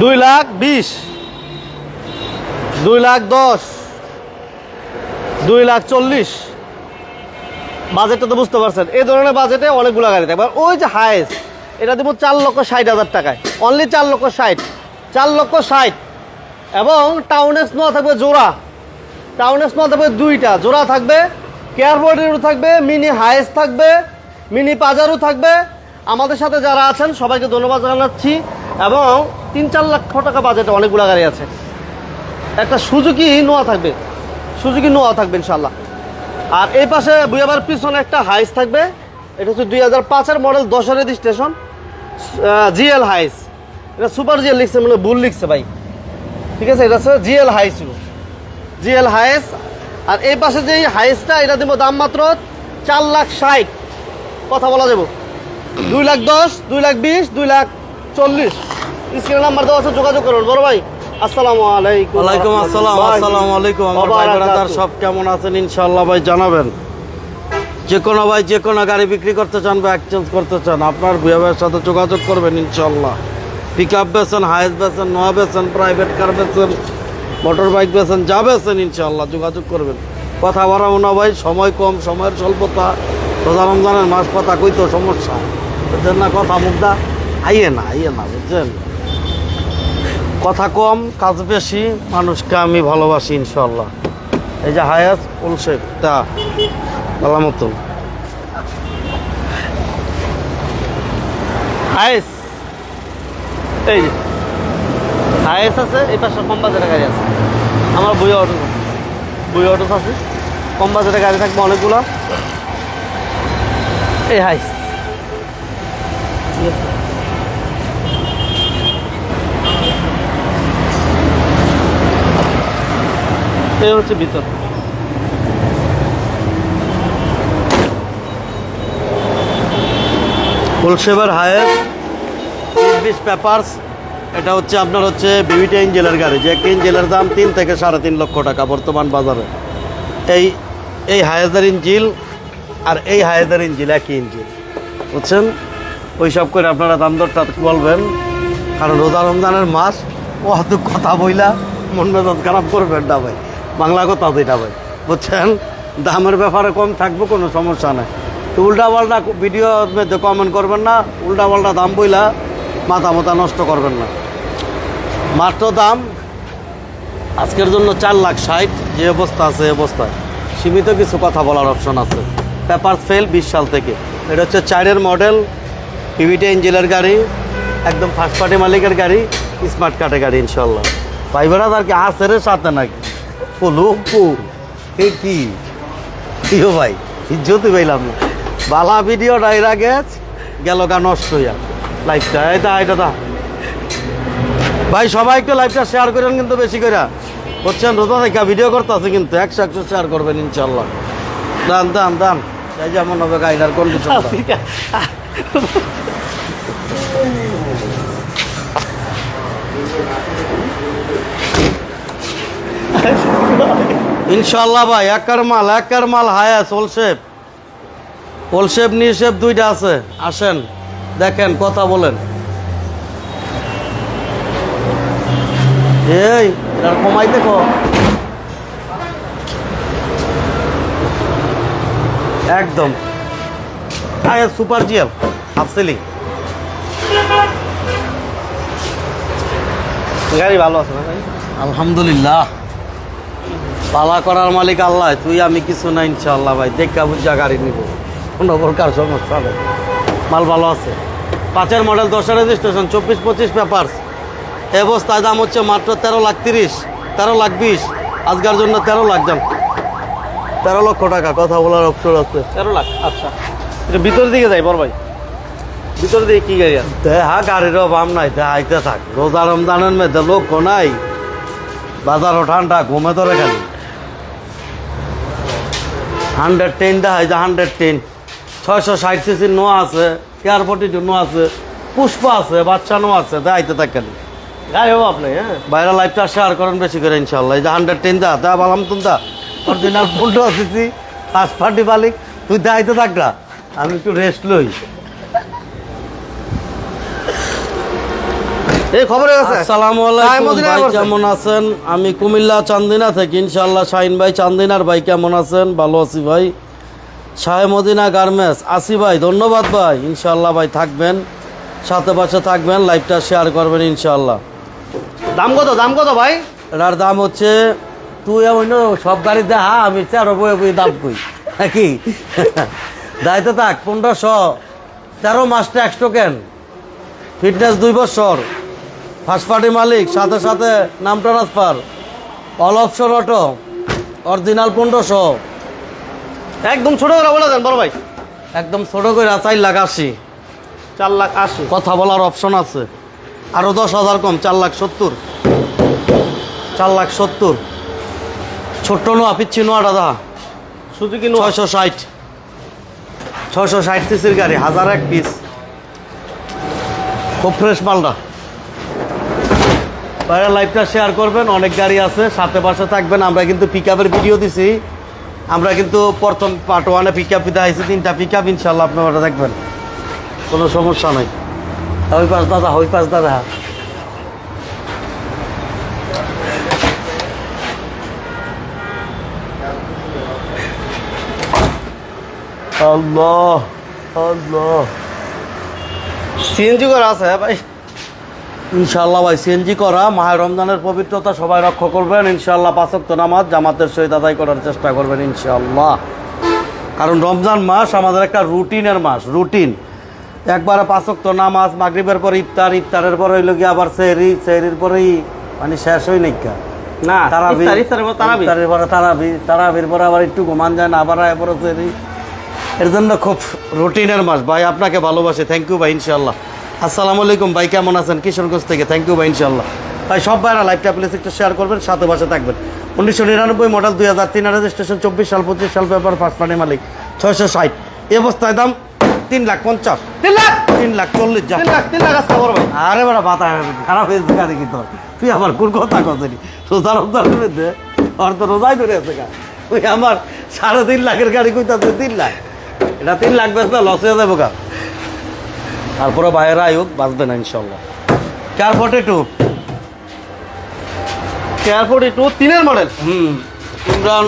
দুই লাখ বিশ, দুই লাখ দশ, দুই লাখ চল্লিশ। বাজেটটা তো বুঝতে পারছেন। এই ধরনের বাজেটে অনেকগুলো গাড়ি থাকবে। ওই যে হায়েস্ট এটা দেবো চার লক্ষ ষাট হাজার টাকায়। অনলি চার লক্ষ ষাট। চার লক্ষ ষাট। এবং টাউন নোয়া থাকবে জোড়া। টাউন নোয়া থাকবে দুইটা। জোড়া থাকবে কেয়ারবোর্ডেরও থাকবে মিনি হায়েস্ট থাকবে মিনি পাজারও থাকবে। আমাদের সাথে যারা আছেন, সবাইকে ধন্যবাদ জানাচ্ছি। এবং তিন চার লক্ষ টাকা বাজেটে অনেকগুলো গাড়ি আছে। একটা সুজুকি নোয়া থাকবে। সুজুকি নোয়া থাকবে ইনশাল্লাহ আর এই পাশে বুয়াবার পিছনে একটা হাইস থাকবে। এটা হচ্ছে দুই হাজার পাঁচের মডেল দশের রেজিস্ট্রেশন জিএল হাইস এটা সুপার জিএল লিখছে মানে ভুল লিখছে ভাই। ঠিক আছে, এটা হচ্ছে জিএল হাইস জিএল হাইস আর এই পাশে যে হাইসটা এটা দেবো দাম মাত্র চার লাখ ষাট। কথা বলা যাব। দুই লাখ দশ, দুই লাখ বিশ, দুই লাখ চল্লিশ। স্ক্রিন নাম্বার দেওয়া আছে যোগাযোগ করুন। বড় ভাই আসসালামু আলাইকুম ওয়ালাইকুম আসসালাম আসসালামু আলাইকুম আমার ভাই ব্রাদার সব কেমন আছেন ইনশাআল্লাহ ভাই জানাবেন। যে কোনো ভাই যে কোনো গাড়ি বিক্রি করতে চান বা এক্সচেঞ্জ করতে চান আপনার ভুয়া ভাইয়ের সাথে যোগাযোগ করবেন ইনশাআল্লাহ। পিক আপ বেছেন হাইস বেছেন নোয়া বেছেন প্রাইভেট কার বেছেন মোটর বাইক বেছেন যা বেছেন ইনশাআল্লাহ যোগাযোগ করবেন। কথা বাড়াবো না ভাই সময় কম সময়ের স্বল্পতা। রোজা রমজানের মাস পাতা কই তো সমস্যা। বুঝছেন না কথা মুখদা আইয়ে না আইয়ে না বুঝছেন? কথা কম, কাজ বেশি, মানুষকে আমি ভালোবাসি ইনশাল্লাহ এই যে হায়াত উলশেখ তা ভালো মতন হাইস এই যে হাইস আছে, এই পাশে কম বাজারের গাড়ি আছে। আমার বই অটো আছে। বই অটো আছে। কম বাজারের গাড়ি থাকবে অনেকগুলো। এই হাইস ঠিক আছে এই হচ্ছে ভিতর। উলশেবের হায়াত চব্বিশ পেপার্স, এটা হচ্ছে আপনার হচ্ছে বিবিটা ইঞ্জেলের গাড়ি, যে একটা ইঞ্জেলের দাম তিন থেকে সাড়ে তিন লক্ষ টাকা বর্তমান বাজারে। এই এই হায়াজের ইঞ্জিল আর এই হায়াজার ইঞ্জিল, একই ইঞ্জিল। বুঝছেন? ওই সব করে আপনারা দাম দরটা বলবেন, কারণ রোজা রমজানের মাস ও অত কথা বইলা মন মেজাজ খারাপ করবেন না ভাই। বাংলা কথা যেটা ভাই বুঝছেন? দামের ব্যাপারে কম থাকবে, কোনো সমস্যা নাই। তো উল্টা পাল্টা ভিডিও কমেন্ট করবেন না উল্টা পাল্টা দাম বইলা মাথা মাথা নষ্ট করবেন না। মাত্র দাম আজকের জন্য চার লাখ ষাট, যে অবস্থা আছে অবস্থায় সীমিত কিছু কথা বলার অপশন আছে। পেপার ফেল বিশ সাল থেকে। এটা হচ্ছে চারের মডেল পিভিটি ইঞ্জিনের গাড়ি, একদম ফার্স্ট পার্টি মালিকের গাড়ি স্মার্ট কার্ডের গাড়ি ইনশাল্লাহ পাইবেরা আর কি আছে রে সাথে নাকি? পলু পু এ কি কিও ভাই, ইজ্জতই পাইলাম বালা ভিডিও ডাইরা গেছ গেল গা নষ্ট হইয়া। লাইফটা এটা এটা দা ভাই, সবাই একটু লাইভটা শেয়ার করেন কিন্তু বেশি করে হচ্ছেন রোজা থেকে ভিডিও করতে আছে কিন্তু একশো একশো শেয়ার করবেন ইনশাল্লাহ দান দান দান। এই যেমন হবে গাড়িটার কন্ডিশন ইনশাল্লাহ ভাই, একার মাল একার মাল হায়াস ওলশেপ ওলশেপ নিশেপ দুইটা আছে। আসেন, দেখেন, কথা বলেন। এই কমাই দেখো। একদম। হায়াস সুপার জিএল, হাফ গাড়ি ভালো আছে না ভাই? আলহামদুলিল্লাহ। পালা করার মালিক আল্লাহ তুই আমি কিছু না ইনশাল্লাহ ভাই। দেখা বুঝা গাড়ি নিব। কোনো প্রকার সমস্যা নেই। মাল ভালো আছে। পাঁচের মডেল দশের রেজিস্ট্রেশন চব্বিশ পঁচিশ পেপার্স এ অবস্থায় দাম হচ্ছে মাত্র তেরো লাখ তিরিশ তেরো লাখ বিশ। আজকের জন্য তেরো লাখ দাম তেরো লক্ষ টাকা কথা বলার অপশন আছে। তেরো লাখ আচ্ছা। এটা ভিতরের দিকে যাই বড় ভাই। ভিতরের দিকে কি গাড়ি আছে? দেহা গাড়ির অভাব নাই দেখাইতে থাক। রোজা রমজানের মেয়েদের লোক নাই। বাজারও ঠান্ডা ঘুমে ধরে খালি। হান্ড্রেড টেন দেখা যায় হান্ড্রেড টেন। ছয়শো ষাট সিসির নো আছে কেয়ার ফোর্টি টু নো আছে, পুষ্প আছে, বাচ্চা নো আছে দেখাইতে থাকেন যাই হোক আপনি হ্যাঁ? বাইরে লাইফটা শেয়ার করেন বেশি করে ইনশাল্লাহ এই যে হান্ড্রেড টেন দা তা বলাম তুমি দা। ওর দিন আর ফুলটো আসিছি ফার্স্ট পার্টি বালিক তুই দেখাইতে থাক আমি একটু রেস্ট লই এই খবরে আছে আসসালামু সাহেব আলাইকুম মদিনায় ভাই করছেন? কেমন আছেন? আমি কুমিল্লা চান্দিনা থেকে ইনশাল্লাহ শাহিন ভাই চান্দিনার ভাই কেমন আছেন? ভালো আছি ভাই। শাহে মদিনা গার্মেন্টস আসি ভাই ধন্যবাদ ভাই। ইনশাল্লাহ ভাই থাকবেন সাথে পাশে থাকবেন লাইভটা শেয়ার করবেন ইনশাল্লাহ দাম কত দাম কত ভাই? এটার দাম হচ্ছে তুই অন্য সব গাড়ি দেখা আমি তেরো বই বই দাম কই নাকি? দায়িত্ব থাক পনেরোশো তেরো মাস ট্যাক্স টোকেন ফিটনেস দুই বছর। ফার্স্ট পার্টি মালিক সাথে সাথে নাম transfer all option auto original পনেরোশো একদম ছোট করে বলে দেন বড় ভাই। একদম ছোট করে চার লাখ আশি। চার লাখ আশি। কথা বলার অপশন আছে। আরও দশ হাজার কম চার লাখ সত্তর। চার লাখ সত্তর। ছোট্ট নোয়া পিচ্ছি নোয়া দাদা। সুজুকি ছয়শো ষাট। ছয়শো ষাট সিসির গাড়ি হাজার এক পিস খুব ফ্রেশ মালটা। বাইরে লাইভটা শেয়ার করবেন, অনেক গাড়ি আছে, সাথে পাশে থাকবেন। আমরা কিন্তু পিক ভিডিও দিছি। আমরা কিন্তু প্রথম পার্ট ওয়ানে পিক আপ দিতে আইছি, তিনটা পিক আপ ইনশাল্লাহ আপনি ওটা দেখবেন। কোনো সমস্যা নাই। ওই পাশ দাদা ওই পাশ দাদা। আল্লাহ আল্লাহ। সিএনজি করা আছে, ভাই। ইনশাল্লাহ ভাই সিএনজি করা মাহের রমজানের পবিত্রতা সবাই রক্ষা করবেন। ইনশাল্লাহ পাঁচক্ত নামাজ জামাতের সহিত আদায় করার চেষ্টা করবেন ইনশাল্লাহ কারণ রমজান মাস আমাদের একটা রুটিনের মাস রুটিন। একবারে পাঁচক্ত নামাজ মাগরিবের পর ইফতার ইফতারের পর হইল গিয়ে আবার সেহরি সেহরির পরেই মানে শেষ হই নাইকা না তারাবি ইফতারের পর তারাবি। তারাবির পরে আবার একটু ঘুমান যায় না আবার এরপরে সেহরি। এর জন্য খুব রুটিনের মাস। ভাই আপনাকে ভালোবাসে। থ্যাংক ইউ ভাই ইনশাল্লাহ আসসালামু আলাইকুম ভাই কেমন আছেন? কিশোরগঞ্জ থেকে। থ্যাংক ইউ ভাই ইনশাল্লাহ ভাই সব ভাইরা লাইভটা প্লেস একটু শেয়ার করবেন সাথে পাশে থাকবেন। উনিশশো নিরানব্বই মডেল দুই হাজার তিন রেজিস্ট্রেশন চব্বিশ সাল পঁচিশ সাল পেপার ফার্স্ট পার্টি মালিক ছয়শো ষাট। এই অবস্থায় দাম তিন লাখ পঞ্চাশ। তিন লাখ? তিন লাখ চল্লিশ তিন লাখ তিন লাখ আসতে আরে বেড়া বাতা খারাপ হয়েছে গাড়ি কি তোর তুই আমার কোন কথা কতনি রোজা রমজান মধ্যে ওর তো রোজাই ধরে আছে গা। তুই আমার সাড়ে তিন লাখের গাড়ি কইতা তিন লাখ। এটা তিন লাখ বেশ না লস হয়ে যাব গা। তারপরে বাইরে আয়ুক বাঁচবে না ইনশাল্লাহ চার ফোর্টি টু এয়ারপোর্ট টু তিনের মডেল হুম ইমরান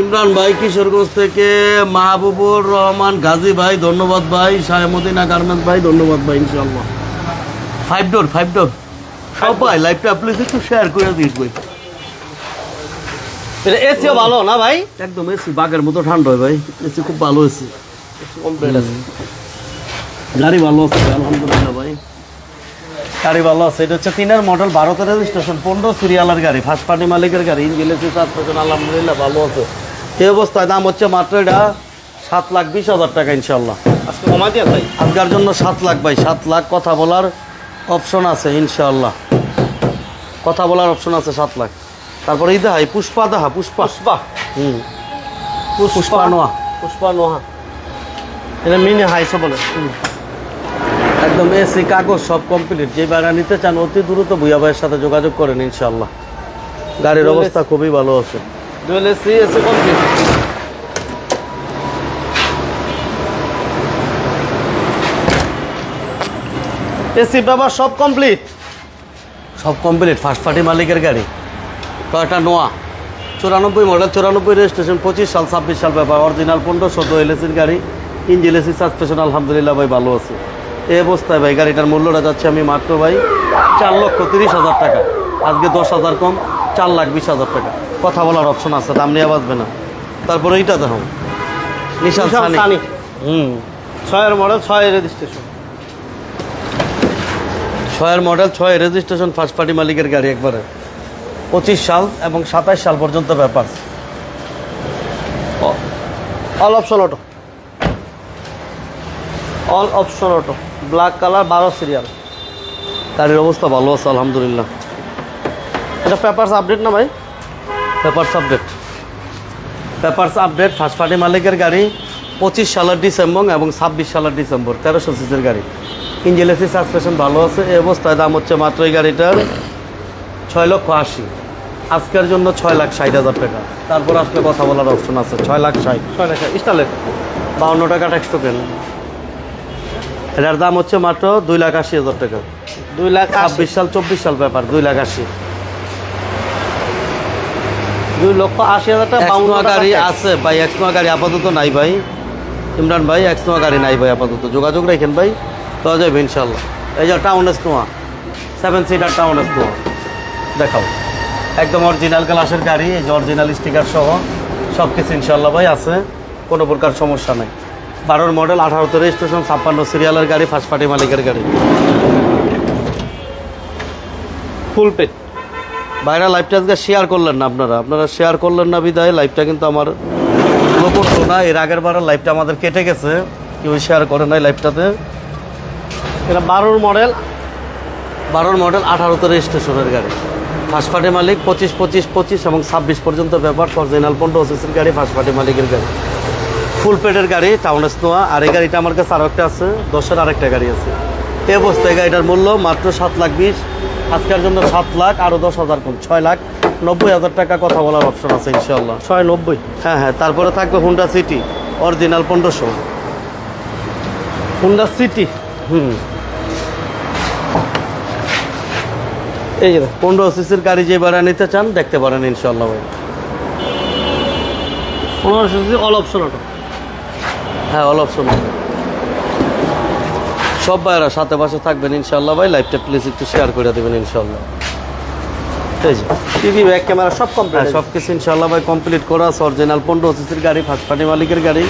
ইমরান ভাই কিশোরগঞ্জ থেকে মাহবুবুর রহমান গাজী ভাই ধন্যবাদ ভাই শাহেমুদ্দিনা গার্মেন্টস ভাই ধন্যবাদ ভাই ইনশাল্লাহ ফাইভ ডোর ফাইভ ডোর সবাই লাইভটা প্লিজ একটু শেয়ার করে দিস ভাই। এটা এসিও ভালো না ভাই? একদম এসি বাঘের মতো ঠান্ডা হয় ভাই। এসি খুব ভালো এসি কমপ্লিট আছে। গাড়ি ভালো আছে আলহামদুলিল্লাহ ভাই। গাড়ি ভালো আছে এটা হচ্ছে তিনের মডেল ভারতের রেজিস্ট্রেশন পনেরো সিরিয়ালের গাড়ি ফার্স্ট পার্টি মালিকের গাড়ি ইঞ্জিন এসি সাসপেশন আলহামদুলিল্লাহ ভালো আছে। এই অবস্থায় দাম হচ্ছে মাত্র এটা সাত লাখ বিশ হাজার টাকা ইনশাল্লাহ আজকে কমাই দিয়ে ভাই। আজকের জন্য সাত লাখ ভাই সাত লাখ কথা বলার অপশন আছে ইনশাল্লাহ কথা বলার অপশন আছে সাত লাখ। তারপরে এই দেখাই পুষ্পা দেখা পুষ্পা। পুষ্পা। হুম। পুষ্পা নোয়া। পুষ্পা নোহা এটা মিনি হাইসো বলে। একদম এসি কাগজ সব কমপ্লিট যে বাগা নিতে চান অতি দ্রুত ভুইয়া ভাইয়ের সাথে যোগাযোগ করেন ইনশাল্লাহ গাড়ির অবস্থা খুবই ভালো আছে। Dual AC AC complete AC ব্যাপার সব কমপ্লিট সব কমপ্লিট ফার্স্ট পার্টি মালিকের গাড়ি। কয়টা নোয়া চুরানব্বই মডেল চুরানব্বই রেজিস্ট্রেশন পঁচিশ সাল ছাব্বিশ সাল ব্যাপার। অরিজিনাল পনেরো চোদ্দ এলএসির গাড়ি। ইঞ্জিন এসি সাসপেশন আলহামদুলিল্লাহ ভাই ভালো আছে। এই অবস্থায় ভাই গাড়িটার মূল্যটা যাচ্ছে আমি মাত্র ভাই চার লক্ষ তিরিশ হাজার টাকা। আজকে দশ হাজার কম চার লাখ বিশ হাজার টাকা। কথা বলার অপশন আছে দাম নিয়ে বাঁচবে না। তারপরে এইটা দেখো। Nissan Sunny. হুম। ছয়ের মডেল রেজিস্ট্রেশন ছয়ের মডেল ছয় রেজিস্ট্রেশন ফার্স্ট পার্টি মালিকের গাড়ি একবারে। পঁচিশ সাল এবং সাতাশ সাল পর্যন্ত ব্যাপার। All option auto all option auto black colour বারো সিরিয়াল গাড়ির অবস্থা ভালো আছে আলহামদুলিল্লাহ। এটা পেপারস আপডেট না ভাই? Papers update papers update first party মালিকের গাড়ি পঁচিশ সালের ডিসেম্বর এবং ছাব্বিশ সালের ডিসেম্বর তেরোশো সিসির গাড়ি। ইঞ্জিন এসি সাসপেশন ভালো আছে এই অবস্থায় দাম হচ্ছে মাত্র এই গাড়িটার ছয় লক্ষ আশি। আজকের জন্য ছয় লাখ ষাট হাজার টাকা। তারপর আসলে কথা বলার অপশন আছে ছয় লাখ ষাট। ছয় টাকা স্টারলেট বাউন্ন টাকা ট্যাক্স টোকেন এটার দাম হচ্ছে মাত্র দুই লাখ আশি হাজার টাকা। দুই লাখ ছাব্বিশ সাল চব্বিশ সাল ব্যাপার দুই লাখ আশি। দুই লক্ষ আশি হাজার টাকা বাউন্ন গাড়ি আছে ভাই এক্সনোয়া গাড়ি আপাতত নাই ভাই। ইমরান ভাই এক্সনোয়া গাড়ি নাই ভাই আপাতত। যোগাযোগ রাখেন ভাই পাওয়া যাবে ইনশাল্লাহ এই যে town ace Noah seven seater town ace Noah দেখাও। একদম অরিজিনাল ক্লাসের গাড়ি এই যে অরিজিনাল স্টিকার সহ। সব কিছু ইনশাল্লাহ ভাই আছে কোনো প্রকার সমস্যা নেই। বারোর মডেল আঠারোতে রেজিস্ট্রেশন ছাপ্পান্ন সিরিয়ালের গাড়ি ফার্স্ট পার্টি মালিকের গাড়ি। ফুল পেট বাইরে লাইভটা আজকে শেয়ার করলেন না আপনারা। আপনারা শেয়ার করলেন না বিদায় লাইভটা কিন্তু আমার করতো না। এর আগের বারের লাইভটা আমাদের কেটে গেছে। কেউ শেয়ার করে নাই লাইভটাতে এটা বারোর মডেল বারোর মডেল আঠারোতে রেজিস্ট্রেশনের গাড়ি। ফার্স্ট পার্টি মালিক, পঁচিশ পঁচিশ পঁচিশ এবং ছাব্বিশ পর্যন্ত ব্যাপার অরিজিনাল পনেরো ওসিসির গাড়ি ফার্স্ট পার্টি মালিকের গাড়ি। ফুল পেডের গাড়ি টাউন স্নোয়া আর এই গাড়িটা আমার কাছে আরও একটা আছে দশের আরেকটা গাড়ি আছে। এই অবস্থায় গাড়িটার মূল্য মাত্র সাত লাখ বিশ আজকের জন্য সাত লাখ আরও দশ হাজার কম ছয় লাখ নব্বই হাজার টাকা কথা বলার অপশন আছে ইনশাল্লাহ ছয় নব্বই? হ্যাঁ হ্যাঁ তারপরে থাকবে হুন্ডা সিটি অরিজিনাল পনেরোশো। হুন্ডা সিটি হুম। এই যে পনেরো সিসির গাড়ি যে ভাড়া নিতে চান দেখতে পারেন ইনশাল্লাহ ভাই। পনেরো সিসি অল অপশন অটো হ্যাঁ অল অপশন। সব ভাইরা সাথে পাশে থাকবেন ইনশাল্লাহ ভাই লাইভটা প্লিজ একটু শেয়ার করে দেবেন ইনশাল্লাহ টিভি ব্যাক ক্যামেরা সব হ্যাঁ কমপ্লিট সব কিছু ইনশাল্লাহ ভাই কমপ্লিট করা আছে। অরিজিনাল পনেরো সিসির গাড়ি ফার্স্ট পার্টি মালিকের গাড়ি।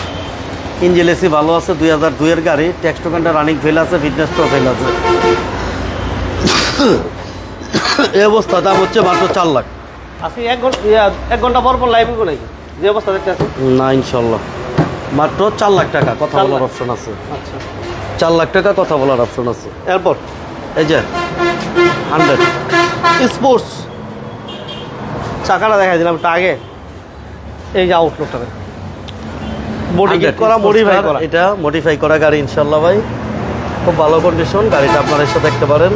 ইঞ্জিন এসি ভালো আছে দুই হাজার দুইয়ের গাড়ি। ট্যাক্স টোকেনটা রানিং ফেল আছে ফিটনেসটাও ফেল আছে। এই অবস্থা দাম হচ্ছে মাত্র চার লাখ। আজকে এক ঘণ্টা এক ঘণ্টা পর পর লাইভ নাকি? যে অবস্থা দেখতে আছে না ইনশাল্লাহ মাত্র চার লাখ টাকা কথা বলার অপশন আছে। আচ্ছা। চার লাখ টাকা কথা বলার অপশন আছে। এরপর? এই যে হান্ড্রেড স্পোর্টস। চাকাটা দেখাই দিলাম একটু আগে। এই যে আউটলুকটা কিট করা মডিফাই করা। এটা মডিফাই করা গাড়ি ইনশাল্লাহ ভাই। খুব ভালো কন্ডিশন গাড়িটা আপনার এসে দেখতে পারেন।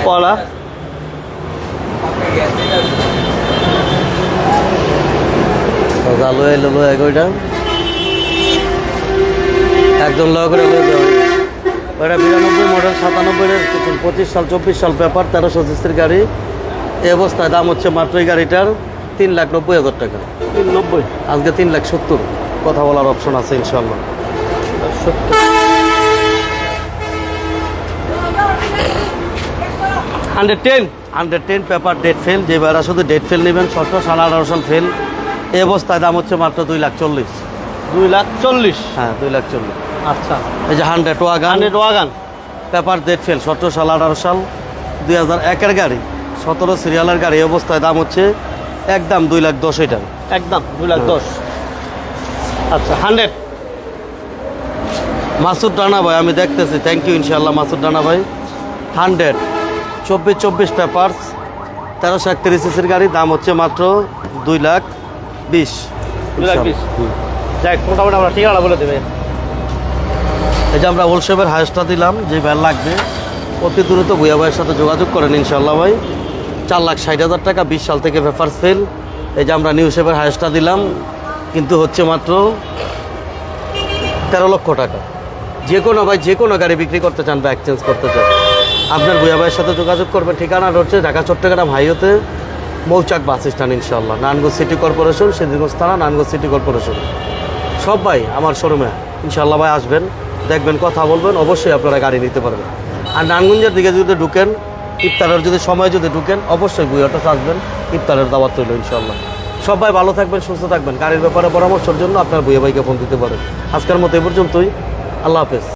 স্পলা আলো এলো লো এগোটা একদম লো করে ওটা বিরানব্বই মডেল সাতানব্বই পঁচিশ সাল চব্বিশ সাল পেপার তেরোশো সিসির গাড়ি এই অবস্থায় দাম হচ্ছে মাত্র এই গাড়িটার তিন লাখ নব্বই হাজার টাকা তিন নব্বই আজকে তিন লাখ সত্তর কথা বলার অপশন আছে ইনশাল্লাহ সত্তর hundred ten hundred ten paper date fail যে বেড়া শুধু ডেট ফেল নেবেন সতেরো সাড়ে ফেল এই অবস্থায় দাম হচ্ছে মাত্র দুই লাখ চল্লিশ। দুই লাখ চল্লিশ? হ্যাঁ দুই লাখ চল্লিশ। আচ্ছা। এই যে hundred wagon hundred wagon paper date fail সতেরো সাল আঠারো সাল দুই হাজার একের গাড়ি সতেরো সিরিয়ালের গাড়ি এই অবস্থায় দাম হচ্ছে একদম দুই লাখ দশ এটা একদম দুই লাখ দশ। আচ্ছা হান্ড্রেড মাসুদ রানা ভাই আমি দেখতেছি থ্যাংক ইউ ইনশাল্লাহ মাসুদ রানা ভাই। হান্ড্রেড চব্বিশ চব্বিশ পেপার্স তেরোশো একত্রিশ সিসির গাড়ি দাম হচ্ছে মাত্র দুই লাখ বিশ। দুই লাখ বিশ। যাই মোটামুটি আমরা ঠিকানা বলে দেবে। এই যে আমরা হোলসেপের হায়েস্টটা দিলাম যে ভ্যান লাগবে অতি দ্রুত ভুয়া ভাইয়ের সাথে যোগাযোগ করেন ইনশাল্লাহ ভাই। চার লাখ ষাট হাজার টাকা বিশ সাল থেকে পেপার সেল। এই যে আমরা নিউ শেপের হায়েস্টটা দিলাম কিন্তু হচ্ছে মাত্র তেরো লক্ষ টাকা। যে কোনো ভাই যে কোনো গাড়ি বিক্রি করতে চান বা এক্সচেঞ্জ করতে চান। আপনার ভুয়া ভাইয়ের সাথে যোগাযোগ করবেন। ঠিকানা হচ্ছে ঢাকা, চট্টগ্রাম হাইওতে মৌচাক বাস স্ট্যান্ড ইনশাল্লাহ নানগঞ্জ সিটি কর্পোরেশন, সিদ্ধিগঞ্জ থানা নানগঞ্জ সিটি কর্পোরেশন। সব ভাই আমার শোরুমে ইনশাল্লাহ ভাই আসবেন, দেখবেন, কথা বলবেন, অবশ্যই আপনারা গাড়ি নিতে পারবেন। আর নানগঞ্জের দিকে যদি ঢুকেন, ইফতারের যদি সময় যদি ঢুকেন, অবশ্যই বুয়াটা আসবেন, ইফতারের দাওয়াত রইল ইনশাল্লাহ সবাই ভালো থাকবেন, সুস্থ থাকবেন। গাড়ির ব্যাপারে পরামর্শের জন্য আপনার বুয়া ভাইকে ফোন দিতে পারেন। আজকের মতো এ পর্যন্তই। আল্লাহ হাফেজ।